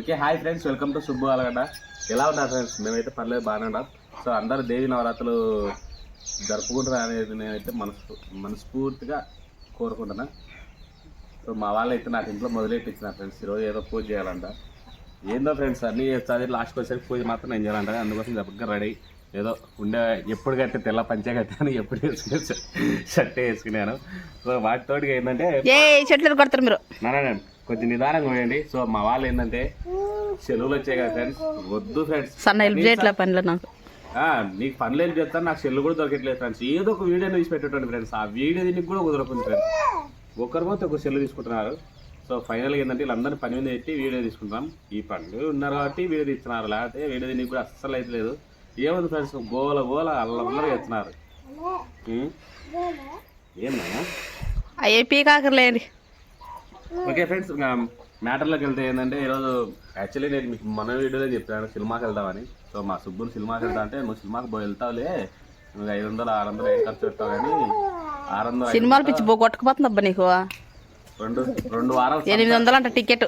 Okay hi friends welcome to Subbu Allagadda. ఎలా ఉన్నారు friends? మేమైతే పర్లేదు బాగానే ఉన్నాం. సో అందరు దేవి నవరాత్రులు జరుపుకుంటారు అనేది నేనైతే మనసు మనస్ఫూర్తిగా కోరుకుంటున్నా. సో మా వాళ్ళు అయితే నాకు ఇంట్లో మొదలెట్టించిన ఫ్రెండ్స్ ఈరోజు ఏదో పూజ చేయాలంట. ఏందో ఫ్రెండ్స్ అన్నీ చదివి లాస్ట్కి వచ్చేసరికి పూజ మాత్రం నేను చేయాలంట. అందుకోసం చెప్పగా రెడీ ఏదో ఉండే ఎప్పుడు కట్టే తెల్ల పంచే కట్టాను ఎప్పుడు వేసుకునే షర్ట్ వేసుకున్నాను. సో వాటితోటి ఏంటంటే చెట్లు కొడతారు మీరు. నాన్న కొంచెం నిదానంగా పోయండి సో మా వాళ్ళు ఏంటంటే సెలవులు వచ్చాయి కదా ఫ్రెండ్స్ వద్దు ఫ్రెండ్స్ సన్న హెల్ప్ చేయట్లే పనిలో నాకు? నీకు పనులు ఏం చేస్తాను నాకు సెల్లు కూడా దొరకట్లేదు ఫ్రెండ్స్ ఏదో ఒక వీడియో తీసి పెట్టేటండి ఫ్రెండ్స్ ఆ వీడియో దీనికి కూడా కుదరకుంది ఫ్రెండ్స్ ఒకరి పోతే ఒక సెల్లు తీసుకుంటున్నారు. సో ఫైనల్గా ఏంటంటే వీళ్ళందరినీ పని మీద పెట్టి వీడియో తీసుకుంటాం ఈ పనులు ఉన్నారు కాబట్టి వీడియో తీస్తున్నారు. లేకపోతే వీడియో దీనికి కూడా అస్సలు అయితే లేదు. ఏముంది ఫ్రెండ్స్ గోల గోల అల్లరి ఎత్తున్నారు ఏందన్నా అయ్యే పీకాకర్లేండి ఓకే ఫ్రెండ్స్ ఇంకా మ్యాటర్లోకి వెళ్తే ఏంటంటే ఈరోజు యాక్చువల్లీ నేను మీకు మన వీడియోలో చెప్పాను సినిమాకి వెళ్దామని. సో మా సుబ్బుని సినిమాకి వెళ్తా అంటే నువ్వు సినిమాకి పోయి వెళ్తావులే. నువ్వు ఐదు వందలు ఆరు వందలు ఏం ఖర్చు పెడతావు కానీ ఆరు వందలు సినిమాలు పిచ్చి కొట్టుకుపోతుంది అబ్బా నీకు. రెండు రెండు వారాలు ఎనిమిది వందలు అంట టికెట్.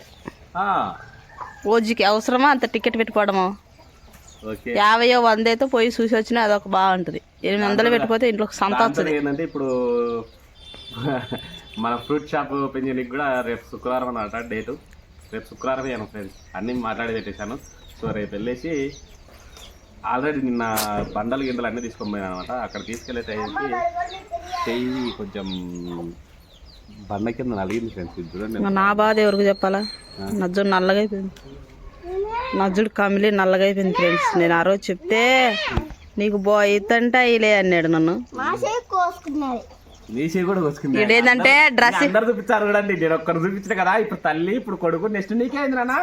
రోజుకి అవసరమా అంత టికెట్ పెట్టుకోవడము? యాభైయో వంద అయితే పోయి చూసి వచ్చినా అదొక బాగుంటుంది. ఎనిమిది వందలు పెట్టిపోతే ఇంట్లో సంత ఏంటంటే ఇప్పుడు మన ఫ్రూట్ షాప్ ఓపెన్ చేయడానికి కూడా రేపు శుక్రవారం అన్నమాట డేటు. రేపు శుక్రవారం అయ్యాను ఫ్రెండ్స్. అన్నీ మాట్లాడి పెట్టేశాను. సో రేపు వెళ్ళేసి ఆల్రెడీ నిన్న బండలు గిండలు అన్నీ తీసుకొని పోయాను అనమాట అక్కడ తీసుకెళ్ళే టైంకి చెయ్యి కొంచెం బండ కింద నలిగింది ఫ్రెండ్స్. చూడండి. నా బాధ ఎవరికి చెప్పాలా? నజ్జుడు నల్లగా అయిపోయింది నజ్జుడు కమిలి నల్లగా అయిపోయింది ఫ్రెండ్స్. నేను ఆ రోజు చెప్తే నీకు బో ఇతంటే అయ్యలే అన్నాడు నన్ను. చెయ్యి కూడా వస్తుంది ఇదేంటంటే డ్రెస్ అందరు చూపించారు నేను ఒక్కరు చూపించిన కదా ఇప్పుడు తల్లి ఇప్పుడు కొడుకు నెక్స్ట్ నీకే నాన్న.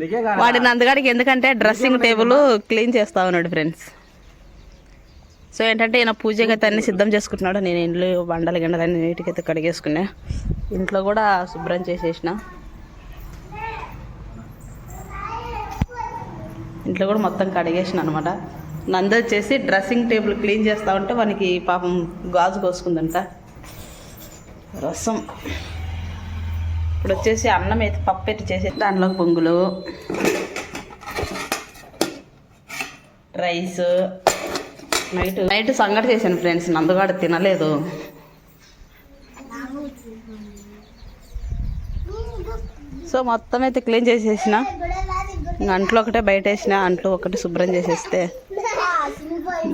నీకే కాదు? వాడి నందగాడికి ఎందుకంటే డ్రెస్సింగ్ టేబుల్ క్లీన్ చేస్తా ఉన్నాడు ఫ్రెండ్స్. సో ఏంటంటే ఈయన పూజకి అయితే అన్ని సిద్ధం చేసుకుంటున్నాడు. నేను ఇంట్లో బండలు గిండలు అన్ని నీటికి అయితే కడిగేసుకున్నా. ఇంట్లో కూడా శుభ్రం చేసేసిన. ఇంట్లో కూడా మొత్తం కడిగేసిన అనమాట నంద వచ్చేసి డ్రెస్సింగ్ టేబుల్ క్లీన్ చేస్తా ఉంటే వానికి పాపం గాజు కోసుకుందంట. రసం. ఇప్పుడు వచ్చేసి అన్నం అయితే పప్పు పెట్టి చేసి దాంట్లో పొంగులు రైస్. నైట్ నైట్ సంగటి చేశాను ఫ్రెండ్స్ నందుగాడు తినలేదు. సో మొత్తం అయితే క్లీన్ చేసేసిన. అంట్లు ఒకటే బయట వేసిన అంట్లు ఒకటి శుభ్రం చేసేస్తే.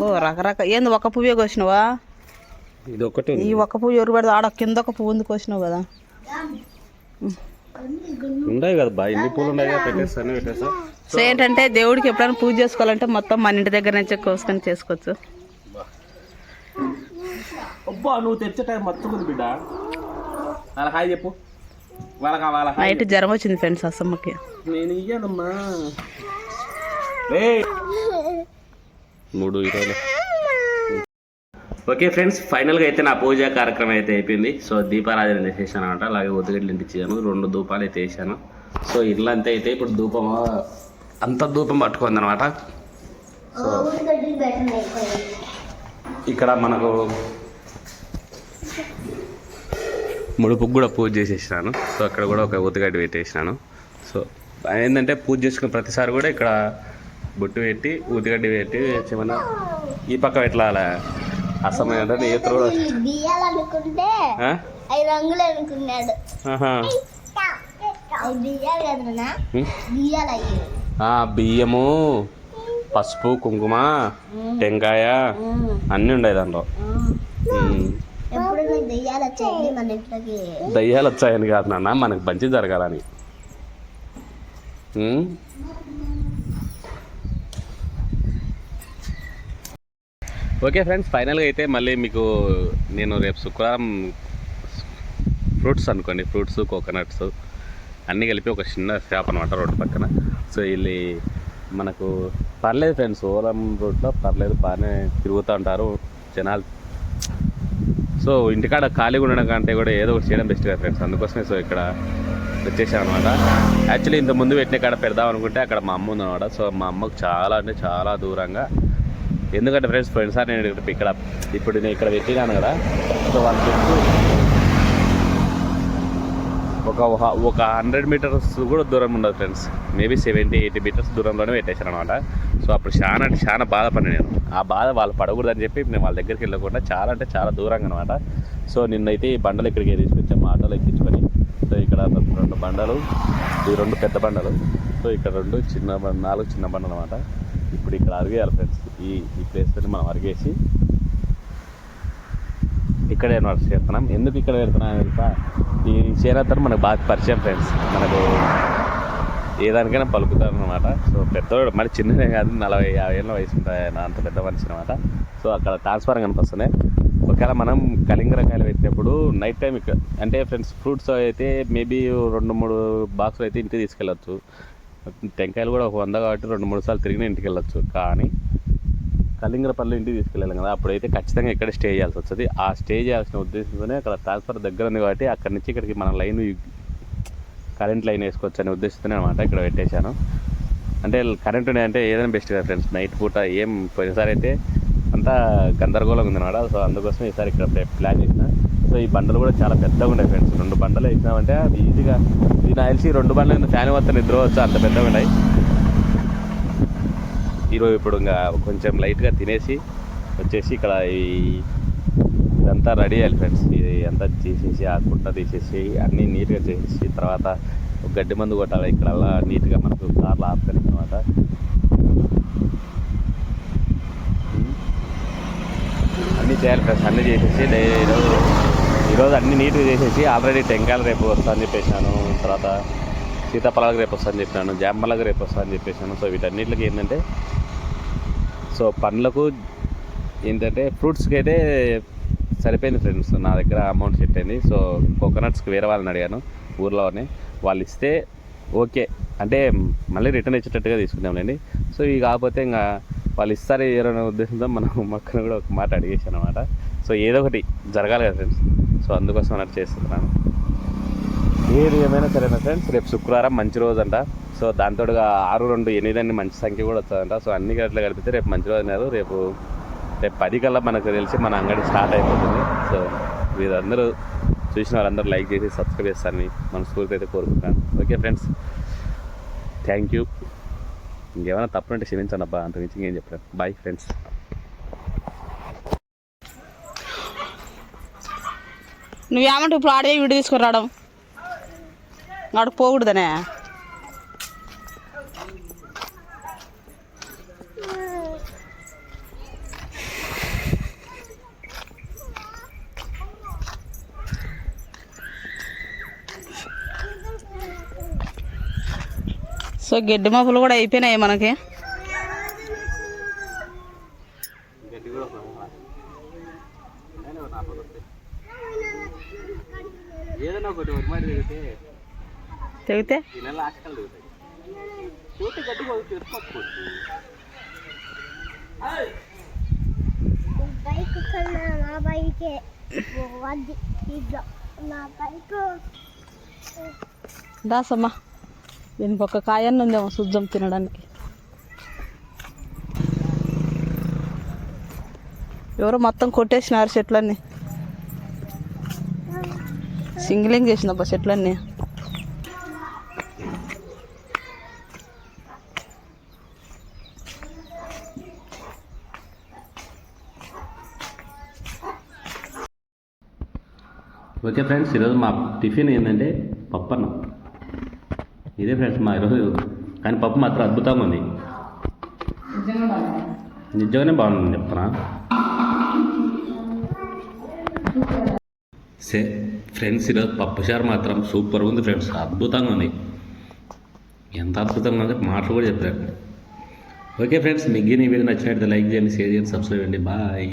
ఓ రకరకాల ఏంది ఒక పువ్వే కోసినావా? ఇది ఒకటి ఈ ఒక్క పువ్వు ఎవరు పడితే ఆడ కింద ఒక పువ్వు ఉంది కోసినావు కదా. ఉన్నాయి కదా బా ఎన్ని పూలు ఉన్నాయి కదా పెట్టేస్తాను పెట్టేస్తా. సో ఏంటంటే దేవుడికి ఎప్పుడైనా పూజ చేసుకోవాలంటే మొత్తం మన ఇంటి దగ్గర నుంచే కోసుకొని చేసుకోవచ్చు. అబ్బా నువ్వు తెచ్చే టైం బిడ్డ. వాళ్ళ హాయ్ చెప్పు. వాళ్ళకి వాళ్ళ నైట్ జ్వరం వచ్చింది ఫ్రెండ్స్ అసమ్మకి. నేను ఇయ్యానమ్మా. మూడు ఇరవై ఓకే ఫ్రెండ్స్ ఫైనల్గా అయితే నా పూజ కార్యక్రమం అయితే అయిపోయింది. సో దీపారాధన చేసేసాను అనమాట. అలాగే ఒత్తిగడ్డలు ఇంటిచ్చాను రెండు ధూపాలు అయితే వేసాను సో ఇల్లు అంతా అయితే ఇప్పుడు ధూపం అంత ధూపం పట్టుకుంది అనమాట. సో ఇక్కడ మనకు ముడుపుకు కూడా పూజ చేసేసినాను. సో అక్కడ కూడా ఒక ఉతిగడ్డి పెట్టేసినాను. సో ఏంటంటే పూజ చేసుకున్న ప్రతిసారి కూడా ఇక్కడ బొట్టు పెట్టి ఉతిగడ్డి పెట్టి ఏమన్నా ఈ పక్క పెట్టాల? అసమయం బియ్యాలనుకుంటే రంగులు అనుకున్నాడు. ఆ, బియ్యము పసుపు కుంకుమ టెంకాయ అన్నీ ఉన్నాయి దాంట్లో. దయ్యాలు వచ్చాయని కాదు నాన్న మనకు మంచి జరగాలని. ఓకే ఫ్రెండ్స్ ఫైనల్గా అయితే మళ్ళీ మీకు నేను రేపు శుక్రవారం ఫ్రూట్స్ అనుకోండి ఫ్రూట్స్ కోకోనట్స్ అన్నీ కలిపి ఒక చిన్న షాప్ అనమాట రోడ్డు పక్కన. సో వీళ్ళు మనకు పర్లేదు ఫ్రెండ్స్ ఓలం రోడ్లో పర్లేదు బాగానే తిరుగుతూ ఉంటారు జనాలు. సో ఇంటికాడ ఖాళీగా ఉండడం కంటే కూడా ఏదో ఒకటి చేయడం బెస్ట్ కదా ఫ్రెండ్స్ అందుకోసమే సో ఇక్కడ వచ్చేసాను అనమాట యాక్చువల్లీ ఇంత ముందు పెట్టిన కాడ పెడదాం అనుకుంటే అక్కడ మా అమ్మ ఉందన్నమాట. సో మా అమ్మకు చాలా అంటే చాలా దూరంగా ఎందుకంటే ఫ్రెండ్స్ ఫ్రెండ్స్ సార్ నేను ఇక్కడ- ఇక్కడ ఇప్పుడు నేను ఇక్కడ పెట్టినాను కదా సో వాళ్ళు చెప్తూ ఒక ఒక హండ్రెడ్ మీటర్స్ కూడా దూరం ఉండదు friends. Maybe seventy eighty metres దూరంలోనే పెట్టేశాను అనమాట సో అప్పుడు చాలా అంటే చాలా బాధపడిన నేను. ఆ బాధ వాళ్ళు పడకూడదని చెప్పి నేను వాళ్ళ దగ్గరికి వెళ్ళకుండా చాలా అంటే చాలా దూరంగా అనమాట సో నిన్నైతే ఈ బండలు ఇక్కడికి తీసుకొచ్చాము ఆటోలో ఎక్కించుకొని సో ఇక్కడ రెండు బండలు ఈ రెండు పెద్ద బండలు. సో ఇక్కడ రెండు చిన్న నాలుగు చిన్న బండలు అనమాట ఇప్పుడు ఇక్కడ అరిగేయాలి ఫ్రెండ్స్ ఈ ఈ ప్లేస్లో మనం అరిగేసి ఇక్కడే అనమాట చేస్తున్నాం. ఎందుకు ఇక్కడ పెడుతున్నాం తెలుసా? ఈ చేరతారు మనకు బాగా పరిచయం ఫ్రెండ్స్ మనకు ఏ దానికైనా పలుకుతారు అనమాట సో పెద్దవాడు మరి చిన్నదే కాదు నలభై యాభై ఏళ్ళ వయసు ఉంటాయి అంత పెద్ద మనిషి అనమాట సో అక్కడ ట్రాన్స్ఫారం కనిపిస్తున్నాయి. ఒకవేళ మనం కలింగరకాయలు పెట్టినప్పుడు నైట్ టైం ఇక్కడ అంటే ఫ్రెండ్స్ ఫ్రూట్స్ అయితే మేబీ రెండు మూడు బాక్సులు అయితే ఇంటికి తీసుకెళ్ళచ్చు. టెంకాయలు కూడా ఒక వంద కాబట్టి రెండు మూడు సార్లు తిరిగిన ఇంటికి వెళ్ళొచ్చు కానీ కలింగరపల్లి ఇంటికి తీసుకెళ్ళాలి కదా అప్పుడైతే ఖచ్చితంగా ఇక్కడ స్టే చేయాల్సి వస్తుంది. ఆ స్టే చేయాల్సిన ఉద్దేశంతోనే అక్కడ ట్రాన్స్ఫర్ దగ్గర ఉంది కాబట్టి అక్కడి నుంచి ఇక్కడికి మన లైన్ కరెంట్ లైన్ వేసుకోవచ్చు అనే ఉద్దేశంతోనే అనమాట ఇక్కడ పెట్టేశాను. అంటే కరెంట్ అంటే ఏదైనా బెస్ట్ కదా ఫ్రెండ్స్ నైట్ పూట ఏం పోయినసారి అయితే అంతా గందరగోళంగా ఉందన్నమాట సో అందుకోసం ఈసారి ఇక్కడ ప్లాన్ చేసిన. సో ఈ బండలు కూడా చాలా పెద్దగా ఉన్నాయి ఫ్రెండ్స్. రెండు బండలు వేసినామంటే అది ఈజీగా దీని నాకు రెండు బండ్లు కింద ఫ్యాన్ మొత్తం నిద్ర వచ్చు అంత పెద్దగా ఉన్నాయి. ఈరోజు ఇప్పుడు ఇంకా కొంచెం లైట్గా తినేసి వచ్చేసి ఇక్కడ ఈ ఇదంతా రెడీ అయ్యాలి ఫ్రెండ్స్. ఇది అంతా తీసేసి ఆ కుట్ట తీసేసి అన్నీ నీట్గా చేసేసి తర్వాత ఒక గడ్డి మందు కొట్టాలి. ఇక్కడ నీట్గా మనకు కార్లు ఆపుతాయి అనమాట అన్నీ చేయాలి ఫ్రెండ్స్. అన్నీ చేసేసి నేను ఈరోజు అన్ని నీట్గా చేసేసి ఆల్రెడీ టెంకాయలు రేపు వస్తా అని చెప్పేసాను తర్వాత సీతాఫలాలకు రేపు వస్తా అని చెప్పినాను జాంబలకు రేపు వస్తా అని చెప్పేసాను సో వీటన్నిటికి ఏంటంటే సో పండ్లకు ఏంటంటే ఫ్రూట్స్కి అయితే సరిపోయింది ఫ్రెండ్స్. నా దగ్గర అమౌంట్ సెట్ అయింది. సో కోకోనట్స్కి వేరే వాళ్ళని అడిగాను ఊర్లోనే వాళ్ళు ఇస్తే ఓకే. అంటే మళ్ళీ రిటర్న్ ఇచ్చేటట్టుగా తీసుకున్నాంలేండి సో ఇవి కాకపోతే ఇంకా వాళ్ళు ఇస్తారు ఏదైనా ఉద్దేశంతో మనం మొక్కను కూడా ఒక మాట అడిగేసాను అనమాట సో ఏదో ఒకటి జరగాలి కదా ఫ్రెండ్స్. సో అందుకోసం అన్నట్టు చేస్తున్నాను. ఏది ఏమైనా సరేనా ఫ్రెండ్స్ రేపు శుక్రవారం మంచి రోజు అంట. సో దాంతోడుగా ఆరు రెండు ఎనిమిది అన్ని మంచి సంఖ్య కూడా వస్తుందంట. సో అన్ని గంటలు కలిపితే రేపు మంచి రోజు అన్నారు. రేపు రేపు పది కల్లా మనకు తెలిసి మన అంగడి స్టార్ట్ అయిపోతుంది. సో వీరందరూ చూసిన వారందరూ లైక్ చేసి సబ్స్క్రైబ్ చేస్తారని మనస్ఫూర్తి అయితే కోరుకుంటాను ఓకే ఫ్రెండ్స్. Thank you. ఇంకేమైనా తప్పుంటే క్షమించాను అబ్బా. అంత మించి ఇంకేం చెప్పాను బాయ్ ఫ్రెండ్స్ నువ్వేమంటే ఇప్పుడు ఆడే వీడియో తీసుకురావడం ఆడికి పోకూడదనే. సో గడ్డి మొక్కలు కూడా అయిపోయినాయి మనకి. తెగితే? బైక్ కన్నా నా బైక్. దాసమ్మా. దీనికి ఒక కాయన్న ఉందేమో శుద్ధం తినడానికి. ఎవరో మొత్తం కొట్టేసినారు చెట్లన్నీ. సింగిలింగ్ చేసిందబ్బా చెట్లన్నీ. ఓకే ఫ్రెండ్స్ ఈరోజు మా టిఫిన్ ఏంటంటే పప్పన్నం. ఇదే ఫ్రెండ్స్ మా ఈరోజు. కానీ పప్పు మాత్రం అద్భుతంగా ఉంది. నిజంగానే బాగుంది చెప్తున్నా. సే ఫ్రెండ్స్ ఈరోజు పప్పుచారు మాత్రం సూపర్ ఉంది ఫ్రెండ్స్. అద్భుతంగా ఉంది. ఎంత అద్భుతంగా ఉంది మాటలు కూడా చెప్పారు ఓకే ఫ్రెండ్స్ మీకు ఈ వీడియో నచ్చినట్టు లైక్ చేయండి షేర్ చేయండి సబ్స్క్రైబ్ చేయండి. బాయ్.